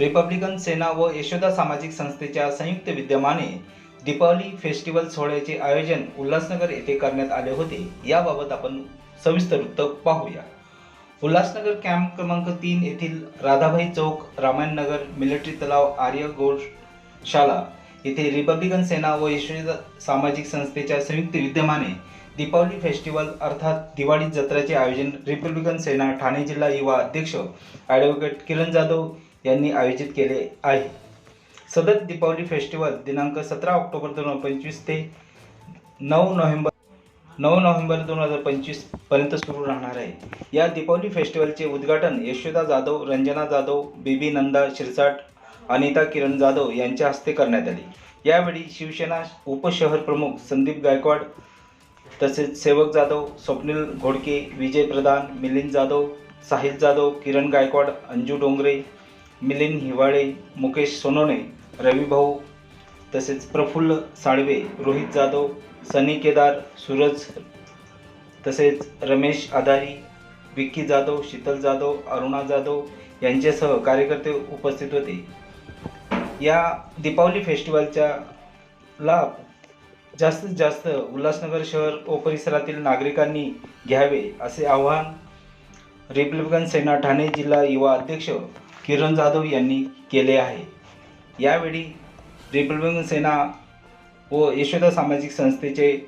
Republican सेना व यशोदा सामाजिक संस्थेच्या संयुक्त विद्यमाने दीपावली फेस्टिवल सोहळ्याचे आयोजन उल्हासनगर येथे करण्यात आले होते. याबाबत आपण सविस्तर वृत्त पाहूया. उल्हासनगर कॅम्प क्रमांक तीन येथील राधाभाई चौक रामायण नगर मिलिटरी तलाव आर्य गोशाला येथे रिपब्लिकन सेना व यशोदा सामाजिक संस्थेच्या संयुक्त विद्यमाने दीपावली फेस्टिवल अर्थात दिवाळी जत्रेचे आयोजन रिपब्लिकन सेना ठाणे जिल्हा युवा अध्यक्ष ॲडव्होकेट किरण जाधव यांनी आयोजित केले आहे. सदत दीपावली फेस्टिवल दिनांक सतरा ऑक्टोबर दोन हजार पंचवीस ते नऊ नोव्हेंबर नऊ नोव्हेंबर दोन हजार पंचवीसपर्यंत सुरू राहणार आहे. या दीपावली फेस्टिवलचे उद्घाटन यशोदा जाधव रंजना जाधव बेबी नंदा शिरसाट अनिता किरण जाधव यांच्या हस्ते करण्यात आले. यावेळी शिवसेना उपशहर प्रमुख संदीप गायकवाड तसेच सेवक जाधव स्वप्नील घोडके विजय प्रधान मिलिंद जाधव साहिल जाधव किरण गायकवाड अंजू डोंगरे मिलिंद हिवाळे मुकेश सोनोने रविभाऊ तसेच प्रफुल्ल साळवे रोहित जाधव सनी केदार सूरज तसेच रमेश आधारी विक्की जाधव शीतल जाधव अरुणा जाधव यांच्यासह कार्यकर्ते उपस्थित होते. या दीपावली फेस्टिवलच्या लाभ जास्तीत जास्त उल्हासनगर शहर व परिसरातील नागरिकांनी घ्यावे असे आवाहन रिपब्लिकन सेना ठाणे जिल्हा युवा अध्यक्ष किरण जाधव यांनी केले आहे. यावेळी रिपब्लिकन सेना व यशोदा सामाजिक संस्थेचे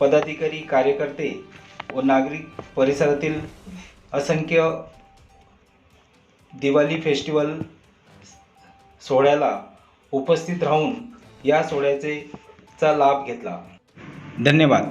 पदाधिकारी कार्यकर्ते व नागरिक परिसरातील असंख्य दिवाळी फेस्टिवल सोहळ्याला उपस्थित राहून या सोहळ्याचे चा लाभ घेतला. धन्यवाद.